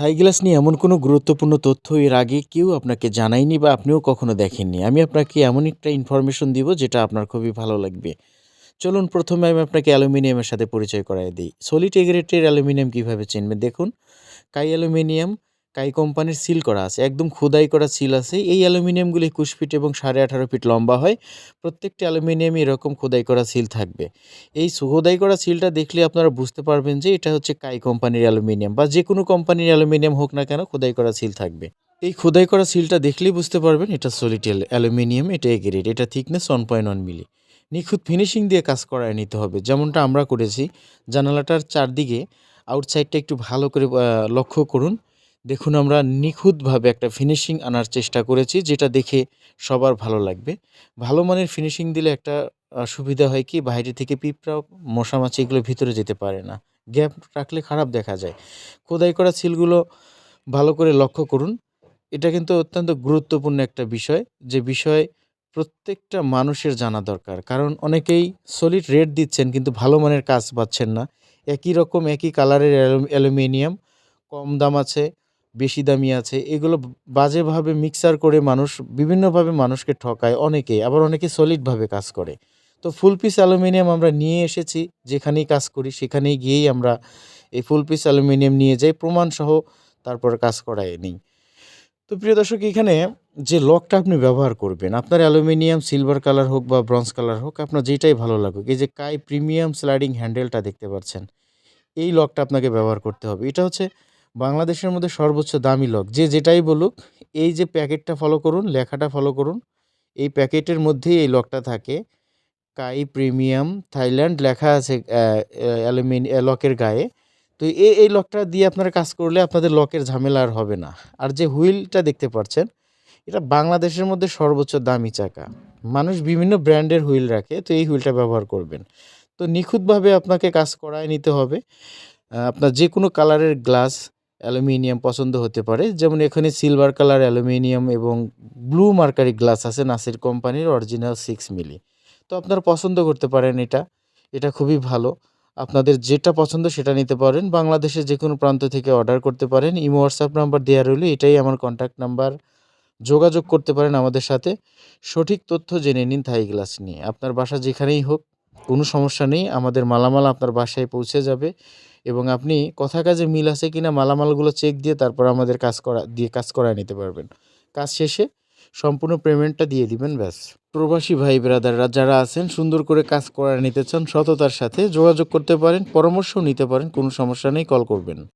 Thai glass নিয়ে এমন কোনো গুরুত্বপূর্ণ তথ্য এর আগে কেউ আপনাকে জানায়নি বা আপনিও কখনো দেখেননি। আমি আপনাকে এমন একটা ইনফরমেশন দিব যেটা আপনার খুবই ভালো লাগবে। চলুন প্রথমে আমি আপনাকে অ্যালুমিনিয়ামের সাথে পরিচয় করাই দিই। সলিড এগ্রেটের অ্যালুমিনিয়াম কীভাবে চিনবেন? দেখুন, কাই অ্যালুমিনিয়াম কাই কোম্পানির সিল করা আছে, একদম খোদাই করা সিল আছে। এই অ্যালুমিনিয়ামগুলি একুশ ফিট এবং সাড়ে আঠারো ফিট লম্বা হয়। প্রত্যেকটি অ্যালুমিনিয়ামই এরকম খোদাই করা সিল থাকবে। এই খোদাই করা সিলটা দেখলে আপনারা বুঝতে পারবেন যে এটা হচ্ছে কাই কোম্পানির অ্যালুমিনিয়াম বা যে কোনো কোম্পানির অ্যালুমিনিয়াম হোক না কেন খোদাই করা সিল থাকবে। এই খোদাই করা সিলটা দেখলেই বুঝতে পারবেন এটা সলিটেল অ্যালুমিনিয়াম, এটা এগ্রেড এটা thickness one point one milli. নিখুঁত ফিনিশিং দিয়ে কাজ করায় নিতে হবে, যেমনটা আমরা করেছি। জানালাটার চারদিকে, আউটসাইডটা একটু ভালো করে লক্ষ্য করুন। দেখুন, আমরা নিখুঁতভাবে একটা ফিনিশিং আনার চেষ্টা করেছি, যেটা দেখে সবার ভালো লাগবে। ভালো মানের ফিনিশিং দিলে একটা সুবিধা হয় কি, বাইরে থেকে পিঁপড়া মশা মাছি এগুলো ভিতরে যেতে পারে না। গ্যাপ রাখলে খারাপ দেখা যায়। খোদাই করা সিলগুলো ভালো করে লক্ষ্য করুন। এটা কিন্তু অত্যন্ত গুরুত্বপূর্ণ একটা বিষয়, যে বিষয় প্রত্যেকটা মানুষের জানা দরকার। কারণ অনেকেই সলিড রেট দিচ্ছেন, কিন্তু ভালো মানের কাজ পাচ্ছেন না। একই রকম, একই কালারের অ্যালুমিনিয়াম, কম দাম আছে বেশি দামি আছে, এগুলো বাজেভাবে মিক্সার করে মানুষ, বিভিন্নভাবে মানুষকে ঠকায় অনেকেই আবার অনেকে সলিডভাবে কাজ করে। তো ফুল পিস অ্যালুমিনিয়াম আমরা নিয়ে এসেছি, যেখানেই কাজ করি সেখানেই গিয়েই আমরা এই ফুল পিস অ্যালুমিনিয়াম নিয়ে যাই, প্রমাণসহ তারপর কাজ করায় নিই। তো প্রিয় দর্শক, এখানে যে লকটা আপনি ব্যবহার করবেন, আপনার অ্যালুমিনিয়াম সিলভার কালার হোক বা ব্রঞ্জ কালার হোক, আপনার যেটাই ভালো লাগুক, এই যে কাই প্রিমিয়াম স্লাইডিং হ্যান্ডেলটা দেখতে পাচ্ছেন, এই লকটা আপনাকে ব্যবহার করতে হবে। এটা হচ্ছে বাংলাদেশের মধ্যে সর্বোচ্চ দামি লক যে যেটাই বলুক, এই যে প্যাকেটটা ফলো করুন, লেখাটা ফলো করুন, এই প্যাকেটের মধ্যেই এই লকটা থাকে। কাই প্রিমিয়াম থাইল্যান্ড লেখা আছে অ্যালুমিনি লকের গায়ে। তো এই এই লকটা দিয়ে আপনারা কাজ করলে আপনাদের লকের ঝামেলা আর হবে না। আর যে হুইলটা দেখতে পাচ্ছেন, এটা বাংলাদেশের মধ্যে সর্বোচ্চ দামি চাকা। মানুষ বিভিন্ন ব্র্যান্ডের হুইল রাখে, তো এই হুইলটা ব্যবহার করবেন। তো নিখুঁতভাবে আপনাকে কাজ করায় নিতে হবে। আপনার যে কোনো কালারের গ্লাস অ্যালুমিনিয়াম পছন্দ হতে পারে। যেমন এখানে সিলভার কালার অ্যালুমিনিয়াম এবং ব্লু মার্কারি গ্লাস আছে নাসির কোম্পানির অরিজিনাল সিক্স মিলি তো আপনারা পছন্দ করতে পারেন এটা। এটা খুবই ভালো। আপনাদের যেটা পছন্দ সেটা নিতে পারেন। বাংলাদেশের যে কোনো প্রান্ত থেকে অর্ডার করতে পারেন। ইমো হোয়াটসঅ্যাপ নাম্বার দেওয়া রইল। এটাই আমার কন্ট্যাক্ট নাম্বার যোগাযোগ করতে পারেন আমাদের সাথে। সঠিক তথ্য জেনে নিন থাই গ্লাস নিয়ে। আপনার বাসা যেখানেই হোক, কোনো সমস্যা নেই। আমাদের মালামাল আপনার বাসায় পৌঁছে যাবে। এবং আপনি কথা কাজে মিল আছে কিনা, মালামালগুলো চেক দিয়ে তারপর আমাদের কাজ করা, দিয়ে কাজ করায় নিতে পারবেন। কাজ শেষে সম্পূর্ণ পেমেন্টটা দিয়ে দিবেন, ব্যাস। প্রবাসী ভাই ব্রাদাররা যারা আছেন, সুন্দর করে কাজ করায় নিতে চান, সততার সাথে যোগাযোগ করতে পারেন, পরামর্শও নিতে পারেন, কোনো সমস্যা নেই, কল করবেন।